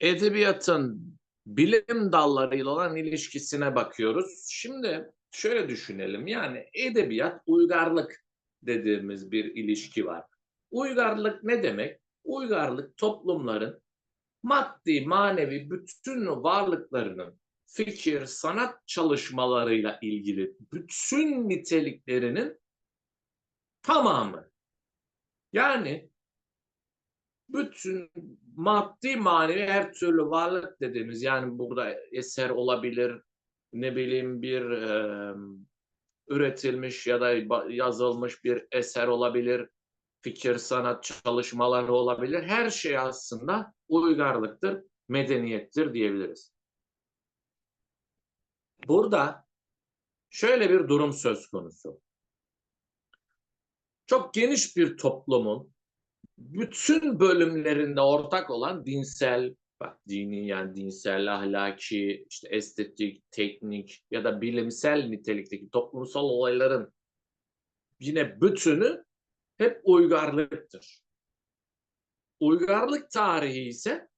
edebiyatın bilim dallarıyla olan ilişkisine bakıyoruz. Şimdi şöyle düşünelim yani edebiyat uygarlık dediğimiz bir ilişki var. Uygarlık ne demek? Uygarlık toplumların maddi, manevi bütün varlıklarının fikir, sanat çalışmalarıyla ilgili bütün niteliklerinin tamamı. Yani bütün maddi manevi her türlü varlık dediğimiz yani burada eser olabilir, ne bileyim bir e, üretilmiş ya da yazılmış bir eser olabilir, fikir, sanat çalışmaları olabilir. Her şey aslında uygarlıktır, medeniyettir diyebiliriz. Burada şöyle bir durum söz konusu. Çok geniş bir toplumun bütün bölümlerinde ortak olan dinsel, bak dini yani dinsel, ahlaki, işte estetik, teknik ya da bilimsel nitelikteki toplumsal olayların yine bütünü hep uygarlıktır. Uygarlık tarihi ise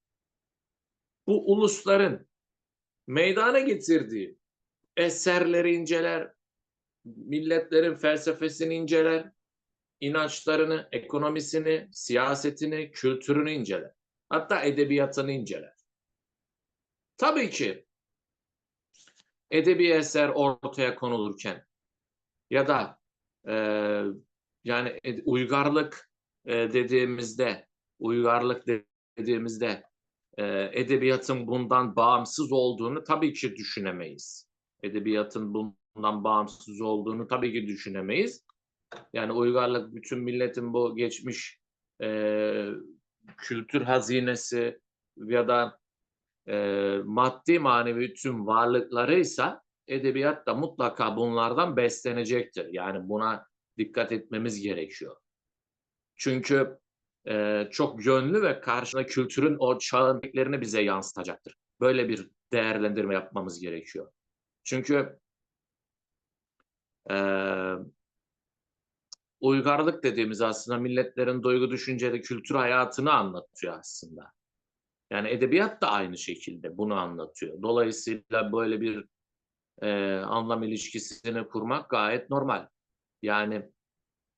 bu ulusların meydana getirdiği eserleri inceler, milletlerin felsefesini inceler, inançlarını, ekonomisini, siyasetini, kültürünü inceler. Hatta edebiyatını inceler. Tabii ki edebi eser ortaya konulurken ya da e, yani uygarlık e, dediğimizde uygarlık dediğimizde e, edebiyatın bundan bağımsız olduğunu tabii ki düşünemeyiz. Edebiyatın bundan bağımsız olduğunu tabii ki düşünemeyiz. Yani uygarlık bütün milletin bu geçmiş e, kültür hazinesi ya da e, maddi manevi tüm varlıklarıysa edebiyat da mutlaka bunlardan beslenecektir. Yani buna dikkat etmemiz gerekiyor. Çünkü e, çok yönlü ve karşına kültürün o çağın bize yansıtacaktır. Böyle bir değerlendirme yapmamız gerekiyor. Çünkü e, uygarlık dediğimiz aslında milletlerin duygu, düşünceli, kültür hayatını anlatıyor aslında. Yani edebiyat da aynı şekilde bunu anlatıyor. Dolayısıyla böyle bir e, anlam ilişkisini kurmak gayet normal. Yani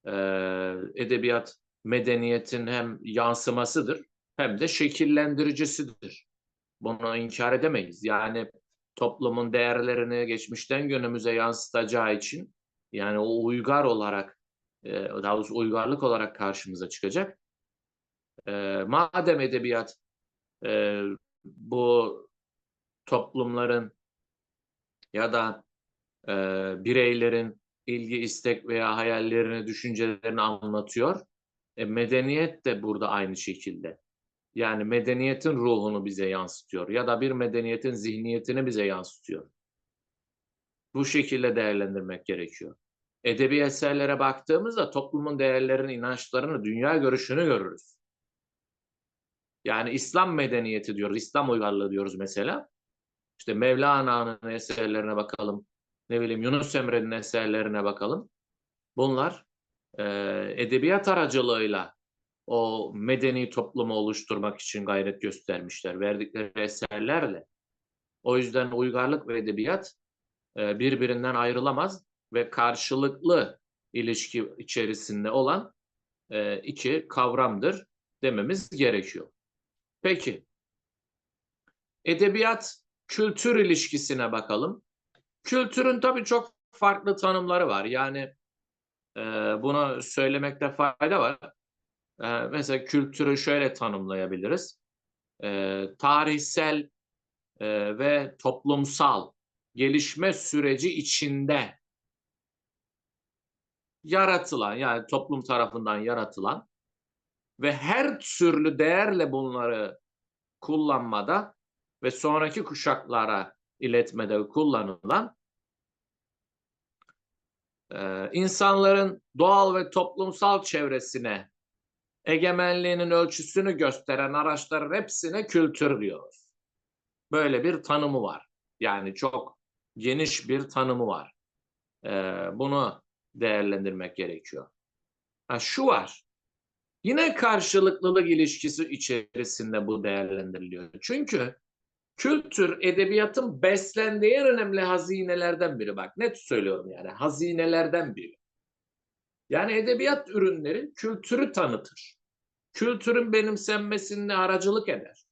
e, edebiyat medeniyetin hem yansımasıdır hem de şekillendiricisidir. Bunu inkar edemeyiz. Yani toplumun değerlerini geçmişten günümüze yansıtacağı için yani o uygar olarak daha doğrusu uygarlık olarak karşımıza çıkacak. madem edebiyat bu toplumların ya da bireylerin ilgi, istek veya hayallerini, düşüncelerini anlatıyor. E, medeniyet de burada aynı şekilde. Yani medeniyetin ruhunu bize yansıtıyor ya da bir medeniyetin zihniyetini bize yansıtıyor. Bu şekilde değerlendirmek gerekiyor edebi eserlere baktığımızda toplumun değerlerini, inançlarını, dünya görüşünü görürüz. Yani İslam medeniyeti diyoruz, İslam uygarlığı diyoruz mesela. İşte Mevlana'nın eserlerine bakalım, ne bileyim Yunus Emre'nin eserlerine bakalım. Bunlar e, edebiyat aracılığıyla o medeni toplumu oluşturmak için gayret göstermişler, verdikleri eserlerle. O yüzden uygarlık ve edebiyat e, birbirinden ayrılamaz ve karşılıklı ilişki içerisinde olan e, iki kavramdır dememiz gerekiyor. Peki, edebiyat kültür ilişkisine bakalım. Kültürün tabii çok farklı tanımları var. Yani e, bunu söylemekte fayda var. E, mesela kültürü şöyle tanımlayabiliriz. E, tarihsel e, ve toplumsal gelişme süreci içinde yaratılan yani toplum tarafından yaratılan ve her türlü değerle bunları kullanmada ve sonraki kuşaklara iletmede kullanılan e, insanların doğal ve toplumsal çevresine egemenliğinin ölçüsünü gösteren araçların hepsine kültür diyoruz. Böyle bir tanımı var. Yani çok geniş bir tanımı var. E, bunu değerlendirmek gerekiyor. Ha, şu var. Yine karşılıklılık ilişkisi içerisinde bu değerlendiriliyor. Çünkü kültür edebiyatın beslendiği en önemli hazinelerden biri. Bak net söylüyorum yani hazinelerden biri. Yani edebiyat ürünleri kültürü tanıtır. Kültürün benimsenmesine aracılık eder.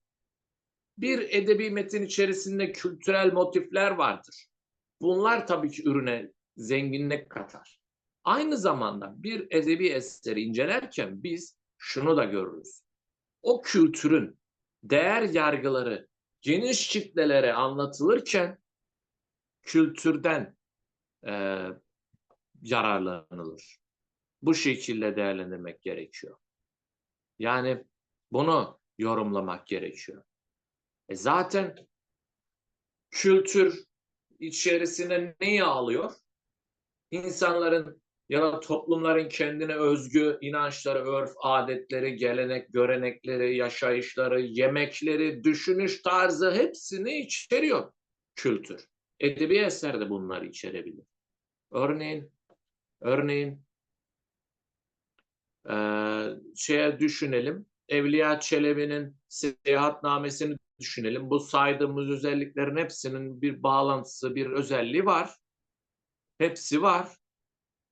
Bir edebi metin içerisinde kültürel motifler vardır. Bunlar tabii ki ürüne zenginlik katar. Aynı zamanda bir edebi eseri incelerken biz şunu da görürüz. O kültürün değer yargıları geniş kitlelere anlatılırken kültürden e, yararlanılır. Bu şekilde değerlendirmek gerekiyor. Yani bunu yorumlamak gerekiyor. E zaten kültür içerisine neyi alıyor? İnsanların ya da toplumların kendine özgü inançları, örf, adetleri, gelenek, görenekleri, yaşayışları, yemekleri, düşünüş tarzı hepsini içeriyor kültür. Edebi eser de bunları içerebilir. Örneğin, örneğin e, şeye düşünelim. Evliya Çelebi'nin seyahatnamesini düşünelim. Bu saydığımız özelliklerin hepsinin bir bağlantısı, bir özelliği var. Hepsi var.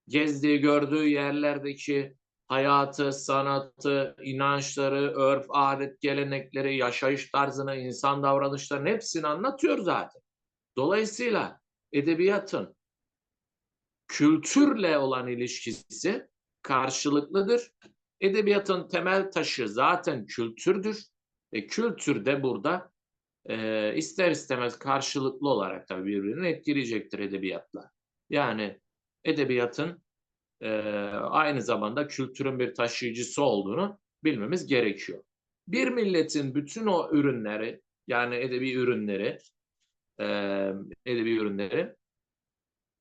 Gezdiği, gördüğü yerlerdeki hayatı, sanatı, inançları, örf, adet, gelenekleri, yaşayış tarzını, insan davranışlarını hepsini anlatıyor zaten. Dolayısıyla edebiyatın kültürle olan ilişkisi karşılıklıdır. Edebiyatın temel taşı zaten kültürdür. E, kültür de burada e, ister istemez karşılıklı olarak tabii birbirini etkileyecektir edebiyatla. Yani edebiyatın e, aynı zamanda kültürün bir taşıyıcısı olduğunu bilmemiz gerekiyor. Bir milletin bütün o ürünleri yani edebi ürünleri e, edebi ürünleri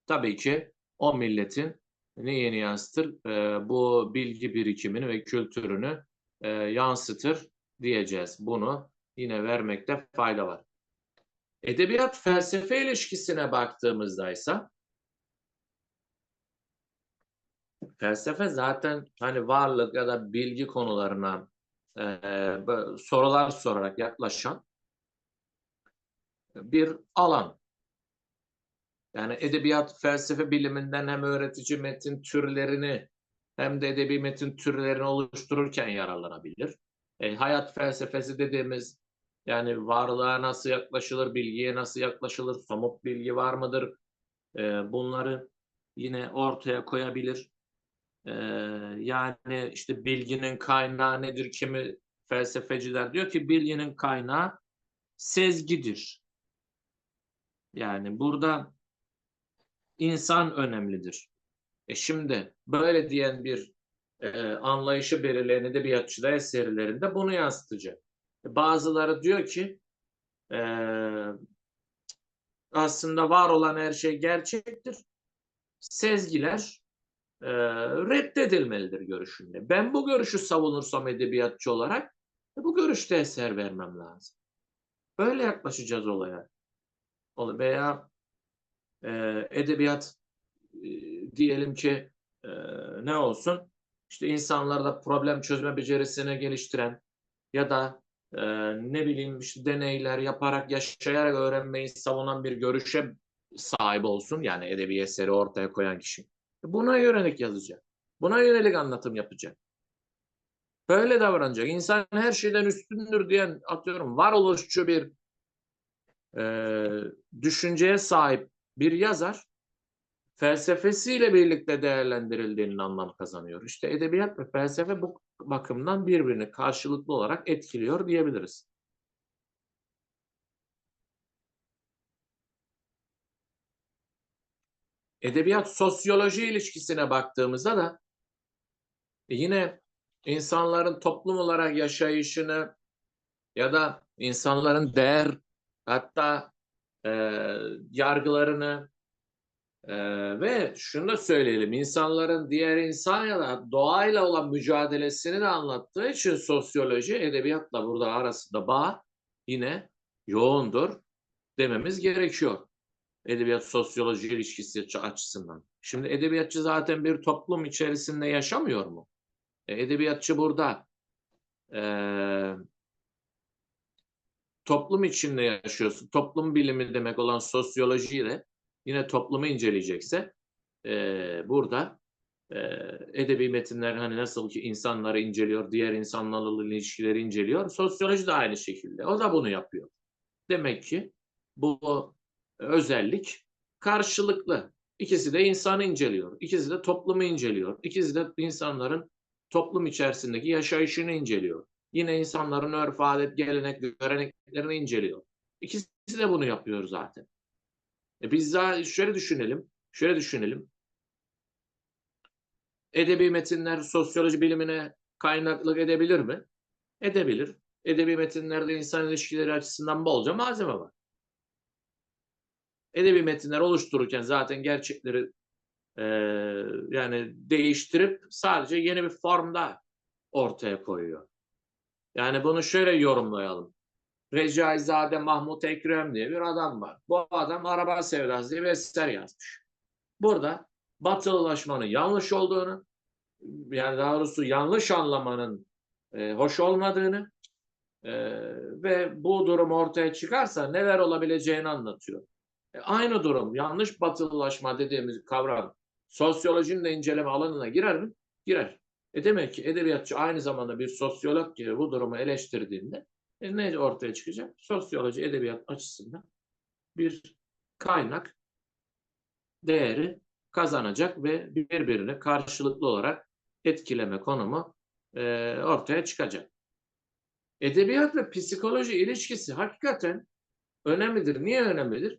tabii ki o milletin neyini yansıtır? E, bu bilgi birikimini ve kültürünü e, yansıtır diyeceğiz. Bunu yine vermekte fayda var. Edebiyat felsefe ilişkisine baktığımızda ise felsefe zaten hani varlık ya da bilgi konularına e, sorular sorarak yaklaşan bir alan. Yani edebiyat felsefe biliminden hem öğretici metin türlerini hem de edebi metin türlerini oluştururken yararlanabilir. E, hayat felsefesi dediğimiz yani varlığa nasıl yaklaşılır, bilgiye nasıl yaklaşılır, somut bilgi var mıdır? E, bunları yine ortaya koyabilir. E, yani işte bilginin kaynağı nedir? Kimi felsefeciler diyor ki bilginin kaynağı sezgidir. Yani burada insan önemlidir. E şimdi böyle diyen bir e, anlayışı belirleyen edebiyatçıda eserlerinde bunu yansıtacak. Bazıları diyor ki e, aslında var olan her şey gerçektir. Sezgiler e, reddedilmelidir görüşünde. Ben bu görüşü savunursam edebiyatçı olarak e, bu görüşte eser vermem lazım. Böyle yaklaşacağız olaya. Veya e, edebiyat e, diyelim ki e, ne olsun? işte insanlarda problem çözme becerisini geliştiren ya da e, ne bileyim işte deneyler yaparak yaşayarak öğrenmeyi savunan bir görüşe sahip olsun. Yani edebi eseri ortaya koyan kişi. Buna yönelik yazacak. Buna yönelik anlatım yapacak. Böyle davranacak. İnsan her şeyden üstündür diyen atıyorum varoluşçu bir e, düşünceye sahip bir yazar felsefesiyle birlikte değerlendirildiğinin anlam kazanıyor. İşte edebiyat ve felsefe bu bakımdan birbirini karşılıklı olarak etkiliyor diyebiliriz. Edebiyat sosyoloji ilişkisine baktığımızda da yine insanların toplum olarak yaşayışını ya da insanların değer hatta e, yargılarını ee, ve şunu da söyleyelim, insanların diğer insan ya da doğayla olan mücadelesini de anlattığı için sosyoloji, edebiyatla burada arasında bağ yine yoğundur dememiz gerekiyor. Edebiyat sosyoloji ilişkisi açısından. Şimdi edebiyatçı zaten bir toplum içerisinde yaşamıyor mu? E, edebiyatçı burada e, toplum içinde yaşıyorsun. Toplum bilimi demek olan sosyolojiyle yine toplumu inceleyecekse e, burada e, edebi metinler hani nasıl ki insanları inceliyor, diğer insanlarla ilişkileri inceliyor. Sosyoloji de aynı şekilde. O da bunu yapıyor. Demek ki bu özellik karşılıklı. İkisi de insanı inceliyor. İkisi de toplumu inceliyor. İkisi de insanların toplum içerisindeki yaşayışını inceliyor. Yine insanların örf, adet, gelenek, göreneklerini inceliyor. İkisi de bunu yapıyor zaten. E biz daha şöyle düşünelim. Şöyle düşünelim. Edebi metinler sosyoloji bilimine kaynaklık edebilir mi? Edebilir. Edebi metinlerde insan ilişkileri açısından bolca malzeme var. Edebi metinler oluştururken zaten gerçekleri e, yani değiştirip sadece yeni bir formda ortaya koyuyor. Yani bunu şöyle yorumlayalım. Recaizade Mahmut Ekrem diye bir adam var. Bu adam Araba Sevdası diye bir eser yazmış. Burada batılılaşmanın yanlış olduğunu, yani daha doğrusu yanlış anlamanın e, hoş olmadığını e, ve bu durum ortaya çıkarsa neler olabileceğini anlatıyor. E, aynı durum, yanlış batılılaşma dediğimiz kavram sosyolojinin de inceleme alanına girer mi? Girer. E demek ki edebiyatçı aynı zamanda bir sosyolog gibi bu durumu eleştirdiğinde e ne ortaya çıkacak? Sosyoloji edebiyat açısından bir kaynak değeri kazanacak ve birbirini karşılıklı olarak etkileme konumu e, ortaya çıkacak. Edebiyat ve psikoloji ilişkisi hakikaten önemlidir. Niye önemlidir?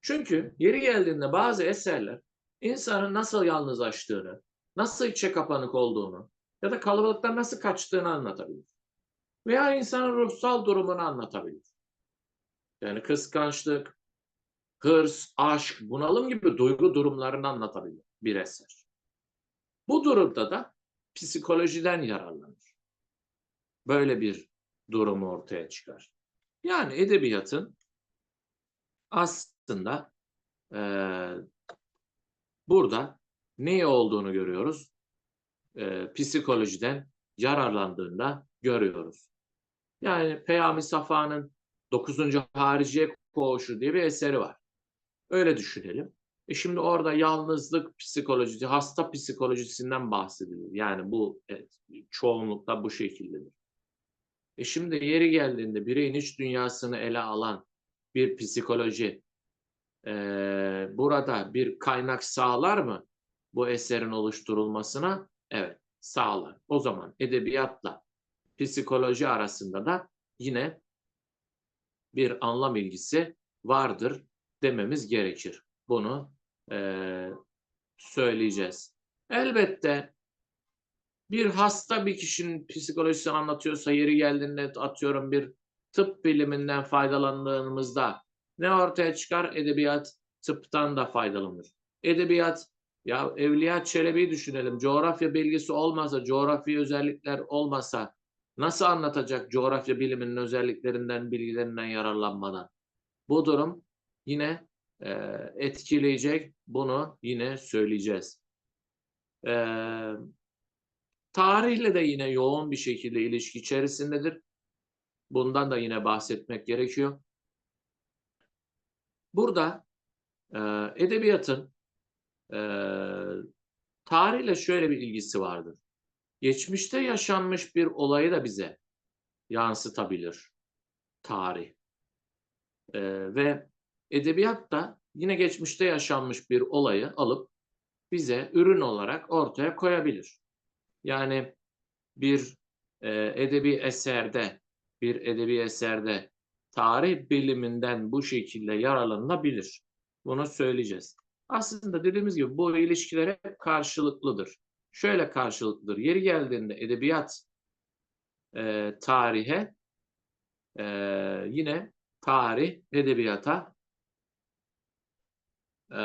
Çünkü yeri geldiğinde bazı eserler insanın nasıl yalnızlaştığını, nasıl içe kapanık olduğunu ya da kalabalıktan nasıl kaçtığını anlatabilir. Veya insanın ruhsal durumunu anlatabilir. Yani kıskançlık, hırs, aşk, bunalım gibi duygu durumlarını anlatabilir bir eser. Bu durumda da psikolojiden yararlanır. Böyle bir durum ortaya çıkar. Yani edebiyatın aslında e, burada ne olduğunu görüyoruz? E, psikolojiden yararlandığında görüyoruz. Yani Peyami Safa'nın 9. Hariciye Koğuşu diye bir eseri var. Öyle düşünelim. E şimdi orada yalnızlık psikolojisi, hasta psikolojisinden bahsedilir. Yani bu evet, çoğunlukla bu şekildedir. E şimdi yeri geldiğinde bireyin iç dünyasını ele alan bir psikoloji e, burada bir kaynak sağlar mı bu eserin oluşturulmasına? Evet, sağlar. O zaman edebiyatla psikoloji arasında da yine bir anlam ilgisi vardır dememiz gerekir. Bunu e, söyleyeceğiz. Elbette bir hasta bir kişinin psikolojisini anlatıyorsa yeri geldiğinde atıyorum bir tıp biliminden faydalandığımızda ne ortaya çıkar? Edebiyat tıptan da faydalanır. Edebiyat ya Evliya Çelebi'yi düşünelim. Coğrafya bilgisi olmasa, coğrafi özellikler olmasa nasıl anlatacak coğrafya biliminin özelliklerinden, bilgilerinden yararlanmadan? Bu durum yine e, etkileyecek. Bunu yine söyleyeceğiz. E, tarihle de yine yoğun bir şekilde ilişki içerisindedir. Bundan da yine bahsetmek gerekiyor. Burada e, edebiyatın e, tarihle şöyle bir ilgisi vardır. Geçmişte yaşanmış bir olayı da bize yansıtabilir tarih. E, ve edebiyat da yine geçmişte yaşanmış bir olayı alıp bize ürün olarak ortaya koyabilir. Yani bir e, edebi eserde bir edebi eserde tarih biliminden bu şekilde yararlanılabilir. Bunu söyleyeceğiz. Aslında dediğimiz gibi bu ilişkiler hep karşılıklıdır. Şöyle karşılıklıdır. Yeri geldiğinde edebiyat e, tarihe e, yine tarih edebiyata e,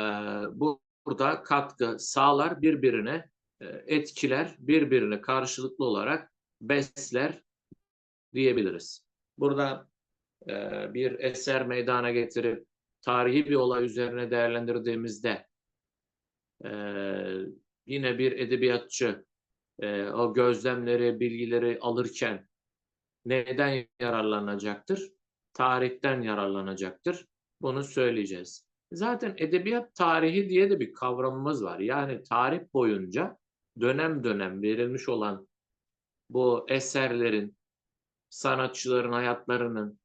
bu burada katkı sağlar birbirine e, etkiler birbirini karşılıklı olarak besler diyebiliriz. Burada e, bir eser meydana getirip tarihi bir olay üzerine değerlendirdiğimizde e, yine bir edebiyatçı e, o gözlemleri, bilgileri alırken neden yararlanacaktır? Tarihten yararlanacaktır. Bunu söyleyeceğiz. Zaten edebiyat tarihi diye de bir kavramımız var. Yani tarih boyunca dönem dönem verilmiş olan bu eserlerin, sanatçıların hayatlarının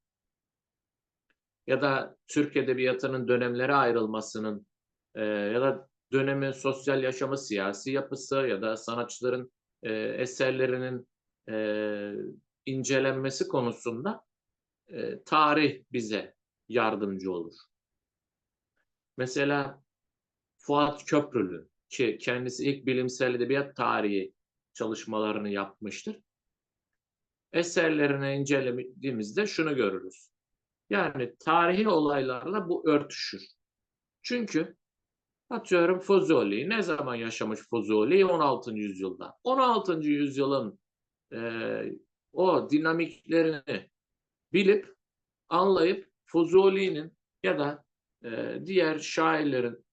ya da Türk Edebiyatı'nın dönemlere ayrılmasının e, ya da dönemin sosyal yaşamı, siyasi yapısı ya da sanatçıların e, eserlerinin e, incelenmesi konusunda e, tarih bize yardımcı olur. Mesela Fuat Köprülü ki kendisi ilk bilimsel edebiyat tarihi çalışmalarını yapmıştır. Eserlerini incelediğimizde şunu görürüz. Yani tarihi olaylarla bu örtüşür. Çünkü atıyorum Fuzuli ne zaman yaşamış Fuzuli? 16. yüzyılda. 16. yüzyılın e, o dinamiklerini bilip anlayıp Fuzuli'nin ya da e, diğer şairlerin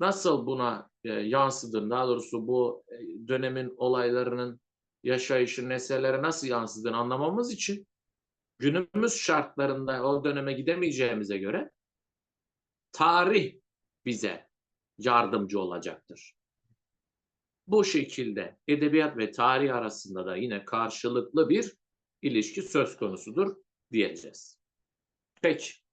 nasıl buna e, yansıdığını, daha doğrusu bu dönemin olaylarının yaşayışın eserlere nasıl yansıdığını anlamamız için günümüz şartlarında o döneme gidemeyeceğimize göre tarih bize yardımcı olacaktır. Bu şekilde edebiyat ve tarih arasında da yine karşılıklı bir ilişki söz konusudur diyeceğiz. Peki.